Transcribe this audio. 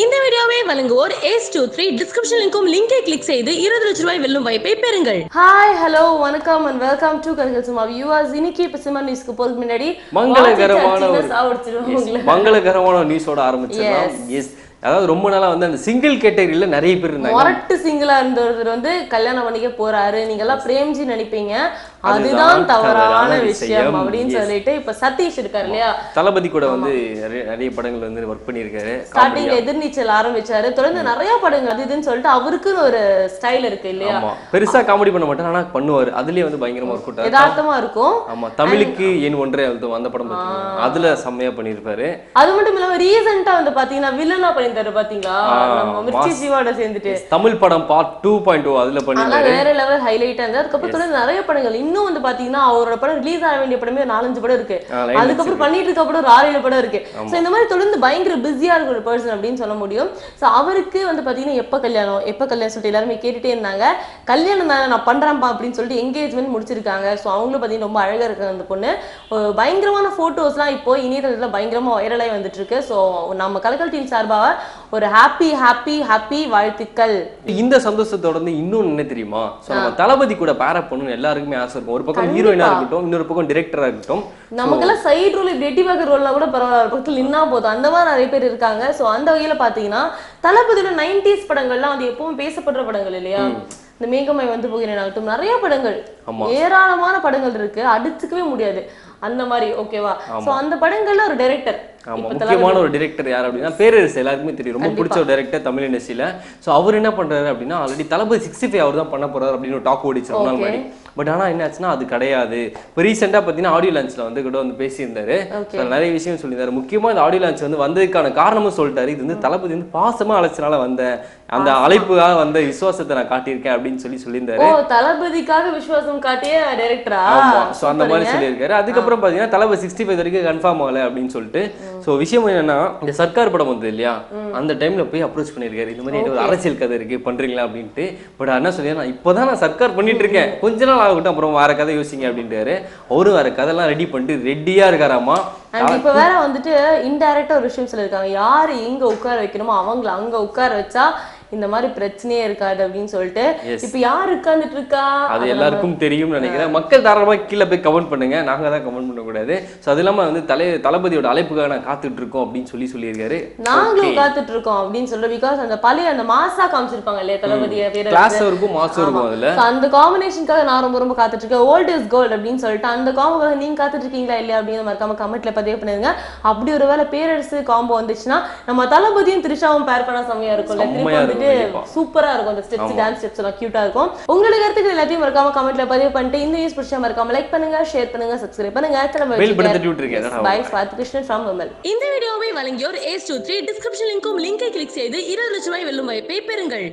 இந்த வீடியோவை வழங்குவோர் ஏஸ் டூ த்ரீ டிஸ்கிரிப்ஷன் லிங்கும் லிங்கை கிளிக் செய்து இருபது லட்ச ரூபாய் வெல்லும் வாய்ப்பை பெறுங்கள். ஹாய் ஹலோ வணக்கம் அண்ட் வெல்கம் டு கனகல் சும்மா வியூவர்ஸ் இன்னைக்கு இப்போ சிம்மன் நியூஸ்க்கு போறதுக்கு முன்னாடி மங்களகரமான மங்களகரமான நியூஸோட ஆரம்பிச்சிடலாம். எஸ் அதாவது ரொம்ப நாளா வந்து அந்த சிங்கிள் கேட்டகரியில நிறைய பேர் இருந்தாங்க. மொரட்டு சிங்கிளா இருந்த ஒருத்தர் வந்து கல்யாணம் பண்ணிக்க போறாரு. நீங்க எல்லாம் பிரேம்ஜி நினைப்பீங்க. அதுதான் தவறான விஷயம். அப்படின்னு. சொல்லிட்டு இப்ப சதீஷ் இருக்காரு இல்லையா? தளபதி கூட வந்து நிறைய படங்கள் வந்து ஒர்க் பண்ணியிருக்காரு. ஸ்டார்டிங்ல எதிர்நீச்சல் ஆரம்பிச்சாரு. தொடர்ந்து நிறைய படங்கள் அது இதுன்னு சொல்லிட்டு அவருக்குன்னு ஒரு ஸ்டைல் இருக்கு இல்லையா? பெருசா காமெடி பண்ண மாட்டார் ஆனா பண்ணுவாரு. அதுலயே வந்து பயங்கரமா அவுட் யதார்த்தமா இருக்கும். ஆமா. தமிழுக்கு என் ஒன்றே அந்த படம் அதுல செம்மையா பண்ணியிருப்பாரு. அது மட்டும் இல்லாம ரீசெண்டா வந்து பாத்தீங்கன்னா வில்லனா பண்ணியிருந்தாரு பாத்தீங்களா? மிர்ச்சி சிவாட சேர்ந்துட்டு. தமிழ் படம் பார்ட் டூ பாயிண்ட் டூ அதுல ஆனா பண்ணியிருந்தாரு. வேற லெவல் ஹைலைட்டா இருந்தது. அதுக்கப்புறம் தொடர்ந்து நிறைய படங்கள். இன்னும் வந்து பாத்தீங்கன்னா அவரோட படம் ரிலீஸ் ஆக வேண்டிய படமே நாலஞ்சு படம் இருக்கு. அதுக்கப்புறம் பண்ணிட்டு இருக்க படம் ஒரு ஆறு படம் இருக்கு. சோ இந்த மாதிரி தொடர்ந்து பயங்கர பிஸியா இருக்கிற பர்சன் அப்படின்னு சொல்ல முடியும். சோ அவருக்கு வந்து பாத்தீங்கன்னா எப்ப கல்யாணம் எப்ப கல்யாணம் சொல்லிட்டு எல்லாருமே கேட்டுட்டே இருந்தாங்க. கல்யாணம் தானே நான் பண்றேன்ப்பா அப்படின்னு சொல்லிட்டு என்கேஜ்மெண்ட் முடிச்சிருக்காங்க. சோ அவங்களும் பாத்தீங்கன்னா ரொம்ப அழகா இருக்காங்க அந்த பொண்ணு. பயங்கரமான போட்டோஸ்லாம் இப்போ இணையதளத்துல பயங்கரமா வைரலாகி வந்துட்டு இருக்கு. சோ நம்ம கலக்கல் டீம் சார்பாக ஒரு ஹாப்பி ஹாப்பி ஹாப்பி வாழ்த்துக்கள். இந்த சந்தோஷத்தோட வந்து இன்னொன்னு என்ன தெரியுமா? சோ நம்ம தளபதி கூட பேர் அப் பண்ணணும்னு எல்லாருக்குமே ஆசை இருக்கும். ஒரு பக்கம் ஹீரோயினா இருக்கட்டும் இன்னொரு பக்கம் டிரெக்டரா இருக்கட்டும். நமக்கெல்லாம் சைடு ரோல் இப்படி எட்டி பார்க்குற ரோல்லாம் கூட பரவாயில்ல பக்கத்தில் நின்னா போதும். அந்த மாதிரி நிறைய பேர் இருக்காங்க. ஸோ அந்த வகையில பாத்தீங்கன்னா தளபதியோட நைன்டிஸ் படங்கள்லாம் அது எப்பவும் பேசப்படுற படங்கள் இல்லையா? இந்த மேகமை வந்து போகிறேன் ஆகட்டும் நிறைய படங்கள். ஏராளமான படங்கள் இருக்கு. அடிச்சுக்கவே முடியாது. அந்த மாதிரி ஓகேவா சோ அந்த படங்கள்ல ஒரு டைரக்டர் முக்கியமான ஒரு டைரக்டர் யார் அப்படின்னா பேரரசு எல்லாருக்குமே தெரியும். ரொம்ப பிடிச்ச ஒரு டைரக்டர் தமிழ் இண்டஸ்ட்ரியில சோ அவர் என்ன பண்றாரு அப்படின்னா ஆல்ரெடி தளபதி சிக்ஸ்டி ஃபைவ் அவர் தான் பண்ண போறாரு அப்படின்னு ஒரு டாக் ஓடிச்சு ரொம்ப நாள் முன்னாடி. பட் ஆனா என்ன ஆச்சுன்னா அது கிடையாது. இப்போ ரீசெண்டா பார்த்தீங்கன்னா ஆடியோ லான்ச்ல வந்து கூட வந்து பேசியிருந்தாரு. நிறைய விஷயம் சொல்லியிருந்தாரு. முக்கியமா இந்த ஆடியோ லான்ச் வந்து வந்ததுக்கான காரணமும் சொல்லிட்டாரு. இது வந்து தளபதி வந்து பாசமா அழைச்சனால வந்தேன் அந்த அழைப்புக்காக வந்த விசுவாசத்தை நான் காட்டியிருக்கேன் அப்படின்னு சொல்லி சொல்லியிருந்தாரு. தளபதிக்காக விசுவாசம் காட்டிய டைரக்டரா சோ அந்த மாதிரி சொல்லியிருக்காரு. அதுக்கப்புறம் பாத்தீங்கன்னா தலபதி சிக்ஸ்டி ஃபைவ் வரைக்கும் கன்ஃபார்ம் ஆகல அப்படின்னு சொல்லிட்டு. சோ விஷயம் என்னன்னா இந்த சர்க்கார் படம் வந்தது இல்லையா? அந்த டைம்ல போய் அப்ரோச் பண்ணியிருக்காரு. இந்த மாதிரி ஒரு அரசியல் கதை இருக்கு பண்றீங்களா அப்படின்ட்டு. பட் என்ன சொல்லி நான் இப்போதான் நான் சர்க்கார் பண்ணிட்டு இருக்கேன் கொஞ்ச நாள் ஆகட்டும் அப்புறம் வேற கதை யோசிங்க அப்படின்ட்டாரு அவரும் வேற கதைலாம் ரெடி பண்ணிட்டு ரெடியா இருக்காராமா? இப்ப வேற வந்துட்டு இன்டைரக்டா ஒரு விஷயம் சொல்லியிருக்காங்க. யாரு எங்க உட்கார வைக்கணுமோ அவங்கள அங்க உட்கார வச்சா இந்த மாதிரி பிரச்சனையே இருக்காது அப்படின்னு சொல்லிட்டு. இப்ப யார் உட்கார்ந்துட்டு இருக்கா? அது எல்லாருக்கும் தெரியும்னு நினைக்கிறேன். மக்கள் தாராளமா கீழே போய் கமெண்ட் பண்ணுங்க. நாங்க தான் கமெண்ட் பண்ணக்கூடாது. ஸோ அது இல்லாம வந்து தலை தளபதியோட அழைப்புக்காக நான் காத்துட்டு இருக்கோம் அப்படின்னு சொல்லி சொல்லியிருக்காரு. நாங்களும் காத்துட்டு இருக்கோம் அப்படின்னு சொல்றோம் பிகாஸ் அந்த பழைய அந்த மாசா காமிச்சிருப்பாங்க இல்லையா தளபதிய கிளாஸ் இருக்கும் மாசம் இருக்கும் அதுல. அந்த காம்பினேஷனுக்காக நான் ரொம்ப ரொம்ப காத்துட்டு இருக்கேன். ஓல்ட் இஸ் கோல்ட் அப்படின்னு சொல்லிட்டு அந்த காம்போக்காக நீங்க காத்துட்டு இருக்கீங்களா இல்லையா அப்படின்னு மறக்காம கமெண்ட்ல பதிவு பண்ணுங்க அப்படி ஒரு வேளை பேரரசு காம்போ வந்துச்சுன்னா நம்ம தளபதியும் திரிஷாவும் பேர் பண்ணா செம்மையா இருக்கும்ல. திருப்பி செம்மையா வந்துட்டு. சூப்பரா இருக்கும். அந்த ஸ்டெப்ஸ் டான்ஸ் ஸ்டெப்ஸ் எல்லாம் கியூட்டா இருக்கும். உங்களுக்கு கருத்துக்கள் எல்லாத்தையும் மறக்காம கமெண்ட்ல பதிவு பண்ணிட்டு இந்த நியூஸ் பிடிச்சா மறக்காம லைக் பண்ணுங்க ஷேர் பண்ணுங்க சப்ஸ்கிரைப் பண்ணுங்க. என்னடா பை ஸ்வாதி கிருஷ்ணன் ஃப்ரம் விமல் இந்த வீடியோவை வழங்கியோர் ஏஸ் டூ த்ரீ டிஸ்கிரிப்ஷன் லிங்கும் லிங்கை கிளிக் செய்து இருபது லட்ச ரூபாய் வெல்லும் வாய்ப்பை பெறுங்கள்.